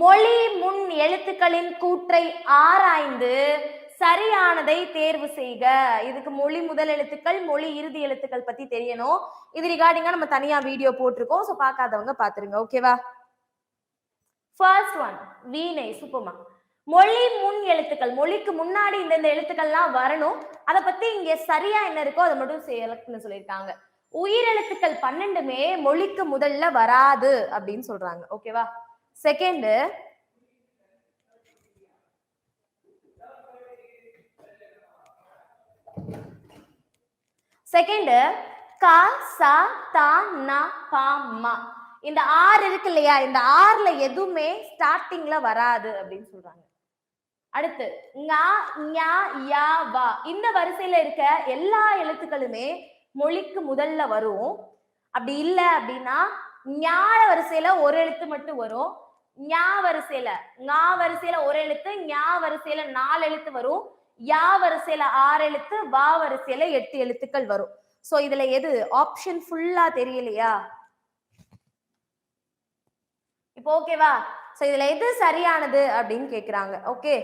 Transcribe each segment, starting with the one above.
மொழி முன் எழுத்துக்களின் கூற்றை ஆராய்ந்து சரியானதை தேர்வு செய்க. இதுக்கு மொழி முதல் எழுத்துக்கள் மொழி இறுதி எழுத்துக்கள் பத்தி தெரியணும். இது ரிகார்டிங்கா நம்ம தனியா வீடியோ போட்டிருக்கோம். ஸோ பார்க்காதவங்க பாத்துருங்க ஓகேவா ஃபர்ஸ்ட் ஒன் வீணை சுப்பமா. மொழி முன் எழுத்துக்கள் மொழிக்கு முன்னாடி இந்தந்த எழுத்துக்கள்லாம் வரணும். அதை பத்தி இங்க சரியா என்ன இருக்கோ அதை மட்டும் செலக்ட்னு சொல்லியிருக்காங்க. உயிரெழுத்துக்கள் பன்னெண்டுமே மொழிக்கு முதல்ல வராது அப்படின்னு சொல்றாங்க. ஓகேவா செகண்ட் செகண்ட் க ச த ந ப ம இந்த ஆறு இருக்கு இல்லையா? இந்த ஆறுல எதுவுமே ஸ்டார்டிங்ல வராது அப்படின்னு சொல்றாங்க. அடுத்து யா வா. இந்த வரிசையில இருக்க எல்லா எழுத்துக்களுமே மொழிக்கு முதல்ல வரும். அப்படி இல்லை அப்படின்னா ஞான வரிசையில ஒரு எழுத்து மட்டும் வரும். ஞா வரிசையில ஞா வரிசையில ஒரு எழுத்து ஞா வரிசையில நாலு எழுத்து வரும். யா வரிசையில ஆறு எழுத்து வா வரிசையில எட்டு எழுத்துக்கள் வரும். சோ இதுல எது? ஆப்ஷன் ஃபுல்லா தெரியலையா? இப்போ ஓகேவா சோ இதுல எது சரியானது அப்படின்னு கேக்குறாங்க. ஓகே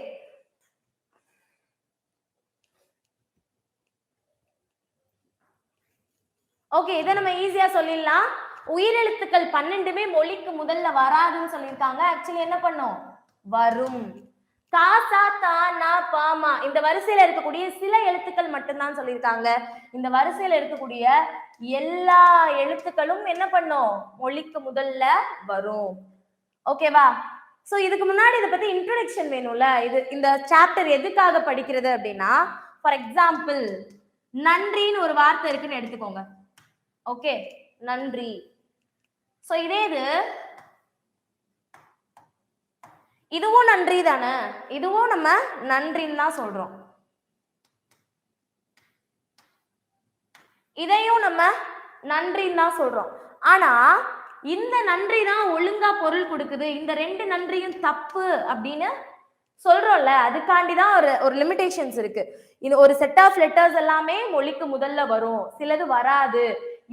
ஓகே இதை நம்ம ஈஸியா சொல்லிடலாம். உயிரெழுத்துக்கள் பன்னெண்டுமே மொழிக்கு முதல்ல வராதுன்னு சொல்லியிருக்காங்க. ஆக்சுவலி என்ன பண்ணும்? வரும். காசா தா நா பாமா இந்த வரிசையில இருக்கக்கூடிய சில எழுத்துக்கள் மட்டும்தான் சொல்லியிருக்காங்க. இந்த வரிசையில இருக்கக்கூடிய எல்லா எழுத்துக்களும் என்ன பண்ணும்? மொழிக்கு முதல்ல வரும். ஓகேவா சோ இதுக்கு முன்னாடி இதை பத்தி இன்ட்ரடக்ஷன் வேணும்ல. இது இந்த சாப்டர் எதுக்காக படிக்கிறது அப்படின்னா ஃபார் எக்ஸாம்பிள் நன்றின்னு ஒரு வார்த்தை இருக்குன்னு எடுத்துக்கோங்க. ஓகே நன்றி. சோ இதே இது. இதுவும் நன்றி தானே? இதுவும் நம்ம நன்றின்னு தான் சொல்றோம். இதையும் நம்ம நன்றின்னு தான் சொல்றோம். ஆனா இந்த நன்றி தான் ஒழுங்கா பொருள் கொடுக்குது. இந்த ரெண்டு நன்றியும் தப்பு அப்படின்னு சொல்றோம்ல அதுக்காண்டி தான் ஒரு ஒரு லிமிடேஷன்ஸ் இருக்கு. இது ஒரு செட் ஆஃப் லெட்டர்ஸ் எல்லாமே மொழிக்கு முதல்ல வரும். சிலது வராது.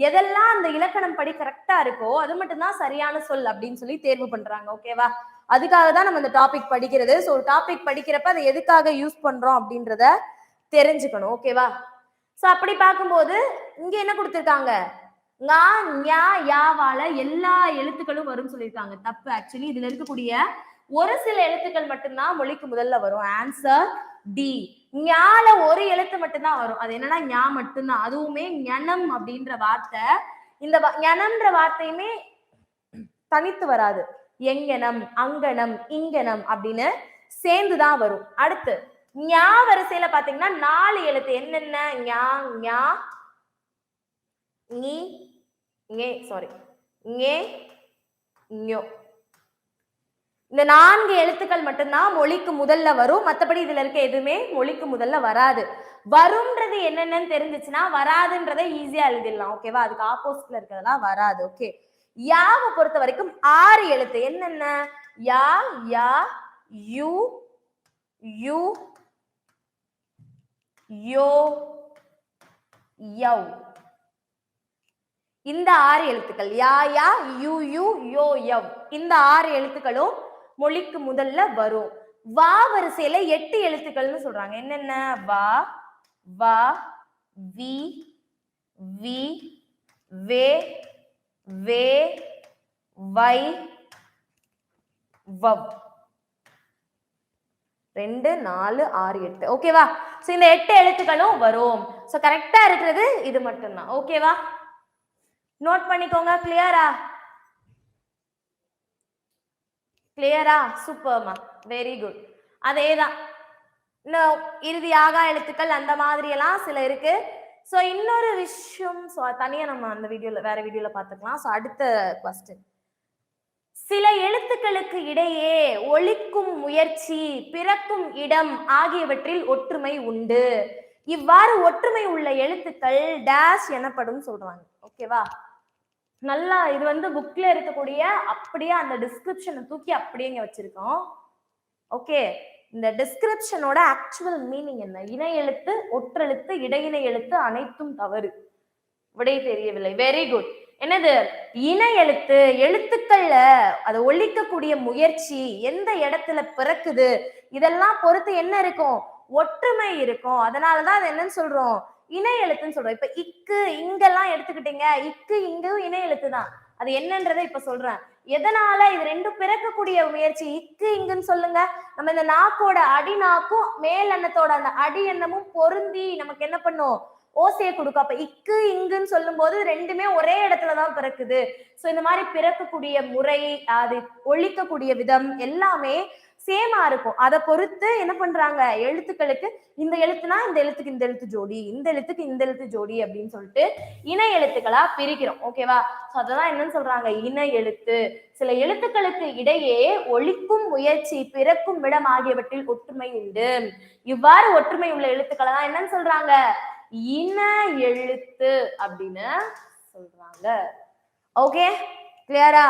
எதெல்லாம் அந்த இலக்கணம் படி கரெக்டா இருக்கோ அது மட்டும்தான் சரியான சொல் அப்படின்னு சொல்லி தேர்வு பண்றாங்க ஓகேவா அதுக்காக தான் நம்ம இந்த டாபிக் படிக்கிறது. ஸோ டாபிக் படிக்கிறப்ப அதை எதுக்காக யூஸ் பண்றோம் அப்படின்றத தெரிஞ்சுக்கணும் ஓகேவா ஸோ அப்படி பார்க்கும்போது இங்க என்ன கொடுத்துருக்காங்க? ஞா ஞா யாவால எல்லா எழுத்துக்களும் வரும்னு சொல்லியிருக்காங்க. தப்பு ஆக்சுவலி இதுல இருக்கக்கூடிய ஒரு சில எழுத்துக்கள் மட்டும்தான் மொழிக்கு முதல்ல வரும். Answer D. ஞால ஒரு எழுத்து மட்டும்தான் வரும். அது என்னன்னா ஞா மட்டும்தான். அதுவுமே ஞனம் அப்படின்ற வார்த்தை. இந்த வ- ஞனம்ன்ற வார்த்தையுமே தனித்து வராது. எங்கனம் அங்கனம் இங்கனம் அப்படின்னு சேர்ந்துதான் வரும். அடுத்து ஞா வரிசையில பாத்தீங்கன்னா நாலு எழுத்து. என்னென்ன? ஞா ஞா நீ ஏ சாரி ஞே ஞோ. இந்த நான்கு எழுத்துக்கள் மட்டும்தான் மொழிக்கு முதல்ல வரும். மற்றபடி இதுல இருக்க எதுவுமே மொழிக்கு முதல்ல வராது. வரும்ன்றது என்னென்னு தெரிஞ்சுச்சுன்னா வராதுன்றதை ஈஸியா எழுதிடலாம் ஓகேவா அதுக்கு ஆப்போசிட்ல இருக்கிறதெல்லாம் வராது ஓகே யாவை பொறுத்த வரைக்கும் ஆறு எழுத்து. என்னென்ன? யா யா யூ யூ யோ யவ். இந்த ஆறு எழுத்துக்கள். யா யா யூ யூ யோ யவ். இந்த ஆறு எழுத்துக்களும் மொழிக்கு முதல்ல வரும். வா வரிசையில எட்டு எழுத்துக்கள்னு சொல்றாங்க. என்னென்ன? வா வா வி வி வே வே வை வவ். ரெண்டு நாலு ஆறு எட்டு. ஓகேவா சோ இந்த எட்டு எழுத்துக்களும் வரும். சோ கரெக்டா இருக்கிறது இது மட்டும்தான். ஓகேவா நோட் பண்ணிக்கோங்க. கிளியரா கிளியரா சூப்பர்மா வெரி குட் அதேதான். இன்னும் இறுதி எழுத்துக்கள் அந்த மாதிரி எல்லாம் சில இருக்கு. ஸோ இன்னொரு விஷயம் ஸோ தனியாக நம்ம அந்த வீடியோவில் வேற வீடியோவில் பார்த்துக்கலாம். ஸோ அடுத்த கொஸ்டின் சில எழுத்துக்களுக்கு இடையே ஒழிக்கும் முயற்சி பிறக்கும் இடம் ஆகியவற்றில் ஒற்றுமை உண்டு. இவ்வாறு ஒற்றுமை உள்ள எழுத்துக்கள் டேஷ் எனப்படும் சொல்றாங்க. ஓகேவா நல்லா இது வந்து புக்ல இருக்கக்கூடிய அப்படியே அந்த டிஸ்கிரிப்ஷனை தூக்கி அப்படியே இங்க வச்சிருக்கோம். ஓகே இந்த டிஸ்கிரிப்ஷனோட ஆக்சுவல் மீனிங் என்ன? இணை எழுத்து ஒற்றெழுத்து இடையினை எழுத்து அனைத்தும் தவறு. விடை தெரியவில்லை. வெரி குட் என்னது? இன எழுத்து எழுத்துக்கள்ல அதை ஒழிக்கக்கூடிய முயற்சி எந்த இடத்துல பிறக்குது? இதெல்லாம் பொறுத்து என்ன இருக்கும்? ஒற்றுமை இருக்கும். அதனாலதான் அது என்னன்னு சொல்றோம். இணை எழுத்துன்னு சொல்றோம். இப்ப இக்கு இங்கெல்லாம் எடுத்துக்கிட்டீங்க. இக்கு இங்கும் இணை எழுத்து தான் அது என்னன்றதை இப்ப சொல்றேன். எதனால இது ரெண்டும் பிறக்கக்கூடிய முயற்சி? இக்கு இங்குன்னு சொல்லுங்க. நம்ம இந்த நாக்கோட அடி நாக்கும் மேல் எண்ணத்தோட அந்த அடி எண்ணமும் பொருந்தி நமக்கு என்ன பண்ணும்? ஓசையை கொடுக்கும். அப்ப இக்கு இங்குன்னு சொல்லும் போது ரெண்டுமே ஒரே இடத்துலதான் பிறக்குது. சோ இந்த மாதிரி பிறக்கக்கூடிய முறை அது ஒழிக்கக்கூடிய விதம் எல்லாமே சேமா இருக்கும். அதை பொறுத்து என்ன பண்றாங்க? எழுத்துக்களுக்கு இந்த எழுத்துனா இந்த எழுத்துக்கு இந்த எழுத்து ஜோடி இந்த எழுத்துக்கு இந்த எழுத்து ஜோடி அப்படின்னு சொல்லிட்டு இணை எழுத்துக்களா பிரிக்கிறோம். ஓகேவா சோ அததான் என்னன்னு சொல்றாங்க? இணை எழுத்து. சில எழுத்துக்களுக்கு இடையே ஒழிக்கும் முயற்சி பிறக்கும் இடம் ஆகியவற்றில் ஒற்றுமை உண்டு. இவ்வாறு ஒற்றுமை உள்ள எழுத்துக்களை தான் என்னன்னு சொல்றாங்க? இன எழுத்து அப்படின்னு சொல்றாங்க. ஓகே கிளியரா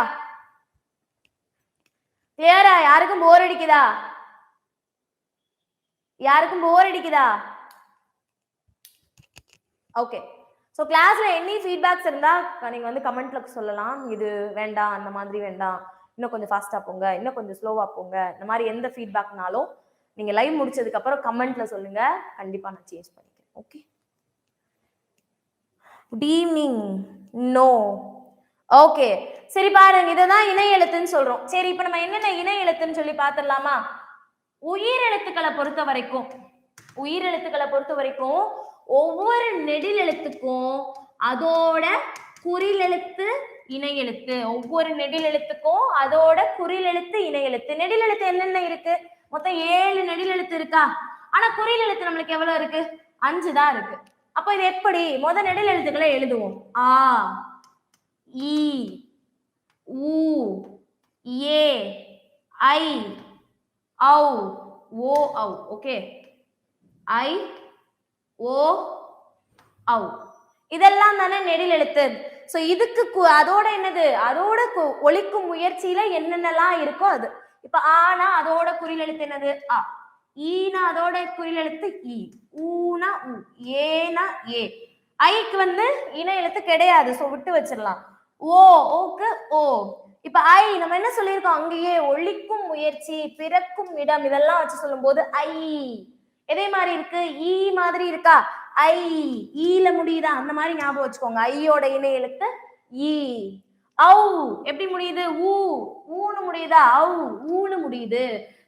கிளியரா யாருக்கும் போர் அடிக்குதா? யாருக்கும் போர் அடிக்குதா? ஓகே ஸோ கிளாஸ்ல எனி ஃபீட்பேக்ஸ் இருந்தா நீங்க வந்து கமெண்ட்ல சொல்லலாம். இது வேண்டாம் அந்த மாதிரி வேண்டாம். இன்னும் கொஞ்சம் ஃபாஸ்டா போங்க. இன்னும் கொஞ்சம் ஸ்லோவா போங்க. இந்த மாதிரி எந்த ஃபீட்பேக்னாலும் நீங்க லைவ் முடிச்சதுக்கு அப்புறம் கமெண்ட்ல சொல்லுங்க. கண்டிப்பா நான் சேஞ்ச் பண்ணிக்கிறேன். Okay good evening no okay சரி பாருங்க இததான் இணை எழுத்துன்னு சொல்றோம். சரி இப்ப நம்ம என்னென்ன இணை எழுத்துன்னு சொல்லி பாத்திரலாமா உயிர் எழுத்துக்களை பொறுத்த வரைக்கும் உயிர் எழுத்துக்களை பொறுத்த வரைக்கும் ஒவ்வொரு நெடில் எழுத்துக்கும் அதோட குறில் எழுத்து இணை எழுத்து ஒவ்வொரு நெடில் எழுத்துக்கும் அதோட குறில் எழுத்து இணை எழுத்து நெடில் எழுத்து என்னென்ன இருக்கு? மொத்தம் ஏழு நெடில் எழுத்து இருக்கா? ஆனா குறில் எழுத்து நம்மளுக்கு எவ்வளவு இருக்கு? அஞ்சு தான் இருக்கு. அப்ப இது எப்படி? முத நெடில் எழுத்துக்களை எழுதுவோம். ஆ. ஈ ஊ ஏ ஐ ஔ ஓ ஔ. ஓகே? ஐ ஓ ஔ. இதெல்லாம் தானே நெடில் எழுத்து. ஸோ இதுக்கு அதோட என்னது? அதோட கு- முயற்சியில என்னென்னலாம் இருக்கோ அது. இப்ப ஆனா அதோட குறில் எழுத்து என்னது? ஆ ஈனா அதோட குறில் எழுத்து இ. ஊனா உ. ஏனா ஏ. ஐக்கு வந்து இன எழுத்து கிடையாது. ஸோ விட்டு வச்சிடலாம். ஓ ஓக்கு ஓ. இப்ப ஐ நம்ம என்ன சொல்லியிருக்கோம்? அங்கேயே ஒழிக்கும் முயற்சி பிறக்கும் இடம் இதெல்லாம் வச்சு சொல்லும்போது ஐ. எதே மாதிரி இருக்கு? ஈ மாதிரி இருக்கா? ஐ. ஈல முடியுதா? அந்த மாதிரி ஞாபகம் வச்சுக்கோங்க. ஐயோட இணை எழுத்து ஈ. ஔ. எப்படி முடியுது? ஊ. ஊன்னு முடியுதா? ஔ. ஊன்னு முடியுது.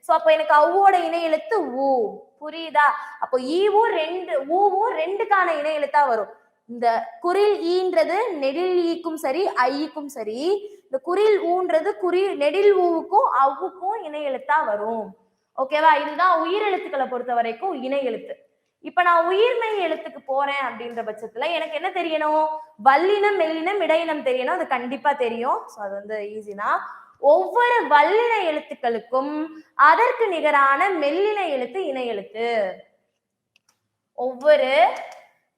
சோ அப்ப எனக்கு ஔவோட இணை எழுத்து ஊ. புரியுதா? அப்போ ஈவும் ரெண்டு ஊவும் ரெண்டுக்கான இணை எழுத்தா வரும். இந்த குரில் ஈன்றது நெடில் ஈக்கும் சரி ஐக்கும் சரி. இந்த குரில் ஊன்றது குறி நெடில் ஊவுக்கும் அவ்வுக்கும் இணை எழுத்தா வரும் ஓகேவா இதுதான் உயிர் எழுத்துக்களை பொறுத்த வரைக்கும் இணை எழுத்து இப்ப நான் உயிர்மெய் எழுத்துக்கு போறேன் அப்படின்ற பட்சத்துல எனக்கு என்ன தெரியணும்? வல்லினம் மெல்லினம் இடையினம் தெரியணும். அது கண்டிப்பா தெரியும். ஸோ அது வந்து ஈஸினா ஒவ்வொரு வல்லின எழுத்துக்களுக்கும் அதற்கு நிகரான மெல்லின எழுத்து இணை எழுத்து ஒவ்வொரு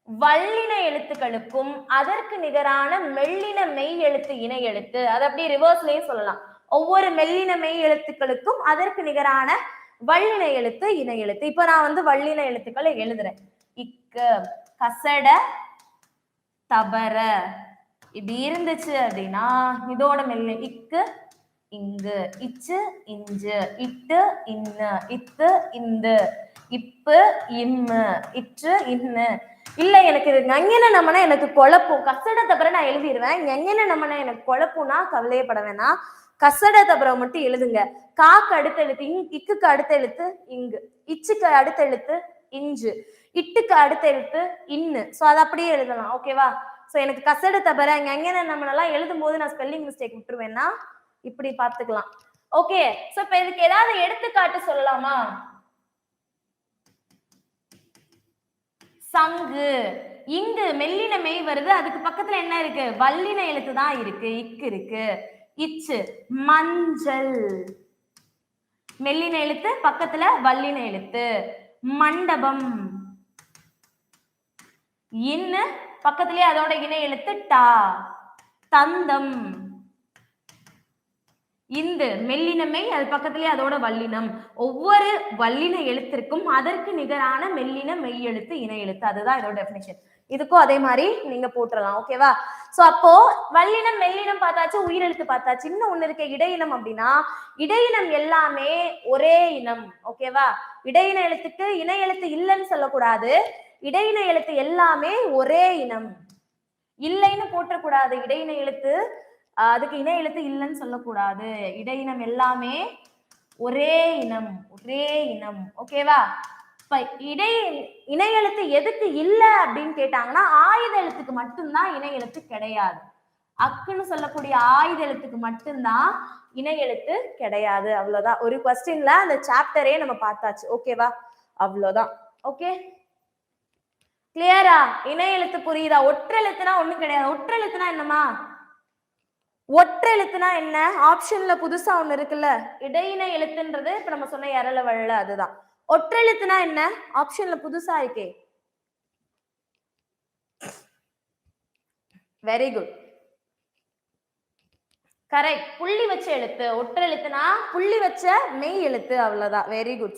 வல்லின எழுத்துக்களுக்கும் அதற்கு நிகரான மெல்லின மெய் எழுத்து இணை எழுத்து. அது அப்படியே ரிவர்ஸ்லயே சொல்லலாம். ஒவ்வொரு மெல்லின மெய் எழுத்துக்களுக்கும் அதற்கு நிகரான வல்லின எழுத்து இணை எழுத்து. இப்ப நான் வந்து வல்லின எழுத்துக்களை எழுதுறேன். இக்க கசட தபர. இப்படி இருந்துச்சு அப்படின்னா இதோட மெல்லின இக்கு இங்கு. இச்சு இஞ்சு. இட்டு இன்னு. இத்து இந்து. இப்பு இம்மு. இற்று இன்னு. இல்ல எனக்கு இது ஞங்கன நம்மனா எனக்கு குழப்பம். கசட தவிர நான் எழுதிடுவேன் ஞங்கன நம்மனா எனக்கு குழப்பம்னா கவலையப்பட வேணாம். கசட தவிர மட்டும் எழுதுங்க. காக்கு அடுத்த எழுத்து இங் இக்குக்கு அடுத்த எழுத்து இங்கு. இச்சுக்கு அடுத்த எழுத்து இஞ்சு இட்டுக்கு அடுத்த எழுத்து இன்னு. சோ அதை அப்படியே எழுதலாம். ஓகேவா சோ எனக்கு கசட தவிர ஞங்கன நம்மனெல்லாம் எழுதும் போது நான் ஸ்பெல்லிங் மிஸ்டேக் விட்டுருவேன்னா இப்படி பாத்துக்கலாம் ஓகே சோ இப்ப இதுக்கு ஏதாவது எடுத்துக்காட்டு சொல்லலாமா? சங்கு. இங்கு மெல்லின மெய் வருது. அதுக்கு பக்கத்துல என்ன இருக்கு? வல்லின எழுத்து தான் இருக்கு. இக்கு இருக்கு. இச்சு. மஞ்சள். மெல்லின எழுத்து பக்கத்துல வல்லின எழுத்து. மண்டபம். இன்னு பக்கத்திலே அதோட இணை எழுத்து டா. தந்தம். இந்து மெல்லினமே அது பக்கத்துலயே அதோட வல்லினம். ஒவ்வொரு வல்லின எழுத்திற்கும் அதற்கு நிகரான மெல்லின மெய் எழுத்து இணை எழுத்து. அதுதான் இதோட டெபினேஷன் இதுக்கும் அதே மாதிரி நீங்க போட்டுடலாம் ஓகேவா சோ அப்போ வல்லினம் மெல்லினம் பார்த்தாச்சு உயிரெழுத்து பார்த்தாச்சு. இன்னும் ஒண்ணு இருக்க. இடையினம் அப்படின்னா இடையினம் எல்லாமே ஒரே இனம். ஓகேவா இடையின எழுத்துக்கு இணை எழுத்து இல்லைன்னு சொல்லக்கூடாது. இடையின எழுத்து எல்லாமே ஒரே இனம். இல்லைன்னு போட்டக்கூடாது. இடையின எழுத்து அதுக்கு இணை எழுத்து இல்லைன்னு சொல்லக்கூடாது. இடையினம் எல்லாமே ஒரே இனம் ஒரே இனம். ஓகேவா இப்ப இடை இணை எழுத்து எதுக்கு இல்ல அப்படின்னு கேட்டாங்கன்னா ஆயுத எழுத்துக்கு மட்டும்தான் இணை எழுத்து கிடையாது. அக்குன்னு சொல்லக்கூடிய ஆயுத எழுத்துக்கு மட்டும்தான் இணை எழுத்து கிடையாது. அவ்வளவுதான். ஒரு கொஸ்டின்ல அந்த சாப்டரே நம்ம பார்த்தாச்சு. ஓகேவா அவ்வளவுதான். ஓகே கிளியரா இணை எழுத்து புரியுதா? ஒற்றெழுத்துனா ஒண்ணும் கிடையாது. ஒற்றெழுத்துனா என்னமா ஒற்றெழுத்துனா என்ன? ஆப்ஷன்ல புதுசா ஒண்ணு இருக்குல்ல? இடையின எழுத்துன்றது இப்ப நம்ம சொன்ன இரல வழல அதுதான். ஒற்றெழுத்துனா என்ன? ஆப்ஷன்ல புதுசா இருக்கே. வெரி குட் கரெக்ட் புள்ளி வச்ச எழுத்து. ஒற்றெழுத்துனா புள்ளி வச்ச மெய் எழுத்து. அவ்வளவுதான். Very good